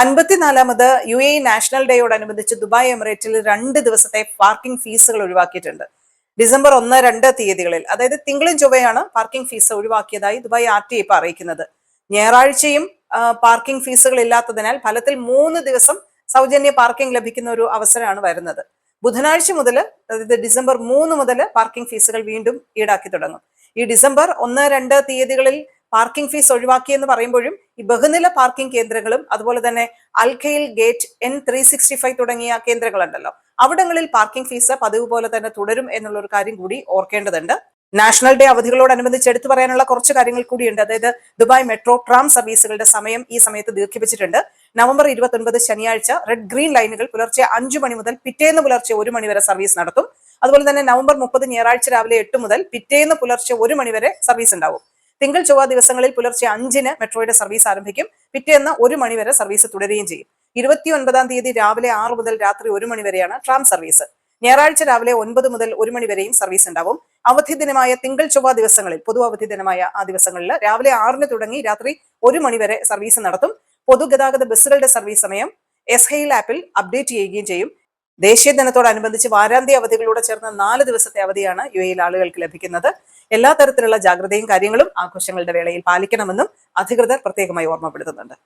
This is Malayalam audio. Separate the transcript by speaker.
Speaker 1: അൻപത്തിനാലാമത് യു എ നാഷണൽ ഡേയോടനുബന്ധിച്ച് ദുബായ് എമിറേറ്റിൽ രണ്ട് ദിവസത്തെ പാർക്കിംഗ് ഫീസുകൾ ഒഴിവാക്കിയിട്ടുണ്ട്. ഡിസംബർ ഒന്ന് രണ്ട് തീയതികളിൽ. അതായത് തിങ്കളും ചൊവ്വയാണ് പാർക്കിംഗ് ഫീസ് ഒഴിവാക്കിയതായി ദുബായ് ആർ ടി ഇപ്പൊ അറിയിക്കുന്നത്. ഞായറാഴ്ചയും പാർക്കിംഗ് ഫീസുകൾ ഇല്ലാത്തതിനാൽ ഫലത്തിൽ മൂന്ന് ദിവസം സൗജന്യ പാർക്കിംഗ് ലഭിക്കുന്ന ഒരു അവസരമാണ് വരുന്നത്. ബുധനാഴ്ച മുതൽ അതായത് ഡിസംബർ മൂന്ന് മുതൽ പാർക്കിംഗ് ഫീസുകൾ വീണ്ടും ഈടാക്കി തുടങ്ങും. ഈ ഡിസംബർ ഒന്ന് രണ്ട് തീയതികളിൽ പാർക്കിംഗ് ഫീസ് ഒഴിവാക്കി എന്ന് പറയുമ്പോഴും ഈ ബഹുനില പാർക്കിംഗ് കേന്ദ്രങ്ങളും അതുപോലെ തന്നെ Al Khail gate N three sixty five തുടങ്ങിയ കേന്ദ്രങ്ങളുണ്ടല്ലോ. അവിടങ്ങളിൽ പാർക്കിംഗ് ഫീസ് പതിവ് പോലെ തന്നെ തുടരും എന്നുള്ള ഒരു കാര്യം കൂടി ഓർക്കേണ്ടതുണ്ട്. നാഷണൽ ഡേ അവധികളോടനുബന്ധിച്ച് എടുത്തു പറയാനുള്ള കുറച്ച് കാര്യങ്ങൾ കൂടിയുണ്ട്. അതായത് ദുബായ് മെട്രോ ട്രാം സർവീസുകളുടെ സമയം ഈ സമയത്ത് ദീർഘിപ്പിച്ചിട്ടുണ്ട്. നവംബർ ഇരുപത്തി ഒൻപത് ശനിയാഴ്ച റെഡ് ഗ്രീൻ ലൈനുകൾ പുലർച്ചെ അഞ്ചു മണി മുതൽ പിറ്റേന്ന് പുലർച്ചെ ഒരു മണി വരെ സർവീസ് നടത്തും. അതുപോലെ തന്നെ നവംബർ മുപ്പത് ഞായറാഴ്ച രാവിലെ എട്ട് മുതൽ പിറ്റേന്ന് പുലർച്ചെ ഒരു മണി വരെ സർവീസ് ഉണ്ടാവും. തിങ്കൾ ചൊവ്വ ദിവസങ്ങളിൽ പുലർച്ചെ അഞ്ചിന് മെട്രോയുടെ സർവീസ് ആരംഭിക്കും. പിറ്റേന്ന് ഒരു മണിവരെ സർവീസ് തുടരുകയും ചെയ്യും. ഇരുപത്തി ഒൻപതാം തീയതി രാവിലെ ആറ് മുതൽ രാത്രി ഒരു മണിവരെയാണ് ട്രാം സർവീസ് ഞായറാഴ്ച രാവിലെ ഒൻപത് മുതൽ ഒരു മണിവരെയും സർവീസ് ഉണ്ടാവും. അവധി ദിനമായ തിങ്കൾ ചൊവ്വ ദിവസങ്ങളിൽ പൊതു അവധി ദിനമായ ആ ദിവസങ്ങളിൽ രാവിലെ ആറിന് തുടങ്ങി രാത്രി ഒരു മണിവരെ സർവീസ് നടത്തും. പൊതുഗതാഗത ബസ്സുകളുടെ സർവീസ് സമയം എസ് ഹെയിൽ ആപ്പിൽ അപ്ഡേറ്റ് ചെയ്യുകയും ചെയ്യും. ദേശീയ ദിനത്തോടനുബന്ധിച്ച് വാരാന്ത്യ അവധികളോട് ചേർന്ന നാല് ദിവസത്തെ അവധിയാണ് യു എയിൽ ആളുകൾക്ക് ലഭിക്കുന്നത്. എല്ലാ തരത്തിലുള്ള ജാഗ്രതയും കാര്യങ്ങളും ആഘോഷങ്ങളുടെ വേളയിൽ പാലിക്കണമെന്നും അധികൃതർ പ്രത്യേകമായി ഓർമ്മപ്പെടുത്തുന്നുണ്ട്